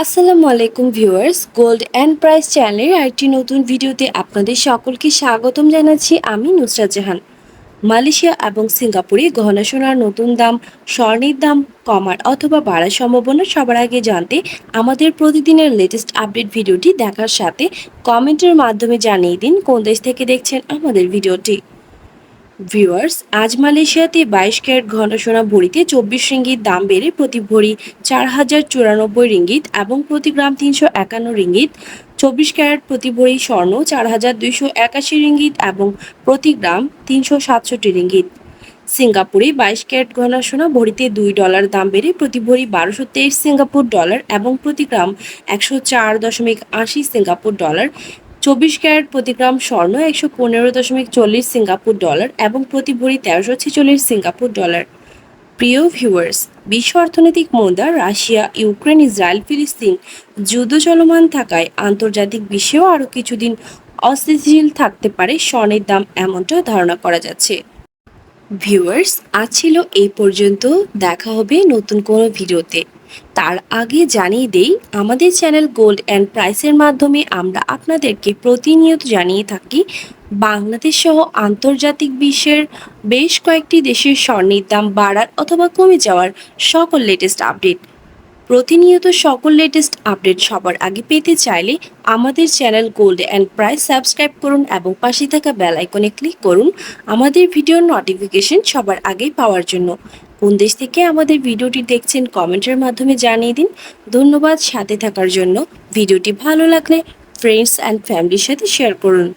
আসসালামু আলাইকুম viewers, gold and price চ্যানেলের আরেকটি নতুন ভিডিওতে আপনাদের সকলকে স্বাগতম জানাচ্ছি আমি নুসরাত জাহান। মালয়েশিয়া এবং সিঙ্গাপুরে গহনা সোনার নতুন দাম, স্বর্ণের দাম কমার অথবা বাড়ার সম্ভাবনা সবার আগে জানতে আমাদের প্রতিদিনের লেটেস্ট আপডেট ভিডিওটি দেখার সাথে কমেন্টের মাধ্যমে জানিয়ে দিন কোন দেশ থেকে দেখছেন আমাদের ভিডিওটি। ভিউয়ার্স আজ মালয়েশিয়াতে বাইশ ক্যারেট ঘন সোনা ভরিতে চব্বিশ রিঙ্গিত দাম বেড়ে প্রতি ভরি চার হাজার চুরানব্বই রিঙ্গিত এবং প্রতি গ্রাম তিনশো একান্ন রিঙ্গিত। চব্বিশ ক্যারেট প্রতি ভরি স্বর্ণ চার হাজার দুইশো একাশি রিঙ্গিত এবং প্রতি গ্রাম তিনশো সাতষট্টি রিঙ্গিত। সিঙ্গাপুরে বাইশ ক্যারেট গহনা সোনা ভরিতে দুই ডলার দাম বেড়ে প্রতি ভরি বারোশো তেইশ সিঙ্গাপুর ডলার এবং প্রতি গ্রাম একশো চার দশমিক আশি সিঙ্গাপুর ডলার। চব্বিশ ক্যারেট প্রতি গ্রাম স্বর্ণ একশো পনেরো দশমিক চল্লিশ সিঙ্গাপুর ডলার এবং প্রতি ভরি তেরোশো ছেচল্লিশ সিঙ্গাপুর ডলার। প্রিয় ভিউয়ার্স, বিশ্ব অর্থনৈতিক মন্দা রাশিয়া, ইউক্রেন, ইসরায়েল, ফিলিস্তিন যুদ্ধ চলমান থাকায় আন্তর্জাতিক বিশ্বেও আরও কিছুদিন অস্থিতিশীল থাকতে পারে স্বর্ণের দাম এমনটাও ধারণা করা যাচ্ছে। ভিউয়ার্স আজ ছিল এই পর্যন্ত। দেখা হবে নতুন কোনো ভিডিওতে। তার আগে জানিয়ে দেই, আমাদের চ্যানেল গোল্ড অ্যান্ড প্রাইসের মাধ্যমে আমরা আপনাদেরকে প্রতিনিয়ত জানিয়ে থাকি, বাংলাদেশ সহ আন্তর্জাতিক বিশ্বের বেশ কয়েকটি দেশের স্বর্ণের দাম বাড়ার অথবা কমে যাওয়ার সকল লেটেস্ট আপডেট প্রতিনিয়ত সকল লেটেস্ট আপডেট সবার আগে পেতে চাইলে আমাদের channel gold and price subscribe করুন এবং পাশে থাকা বেল আইকনে ক্লিক করুন। আমাদের ভিডিওর নোটিফিকেশন সবার আগে পাওয়ার জন্য। কোন দেশ থেকে আমাদের ভিডিওটি দেখছেন কমেন্টের মাধ্যমে জানিয়ে দিন। ধন্যবাদ, সাথে থাকার জন্য। ভিডিওটি ভালো লাগলে ফ্রেন্ডস অ্যান্ড ফ্যামিলির সাথে শেয়ার করুন।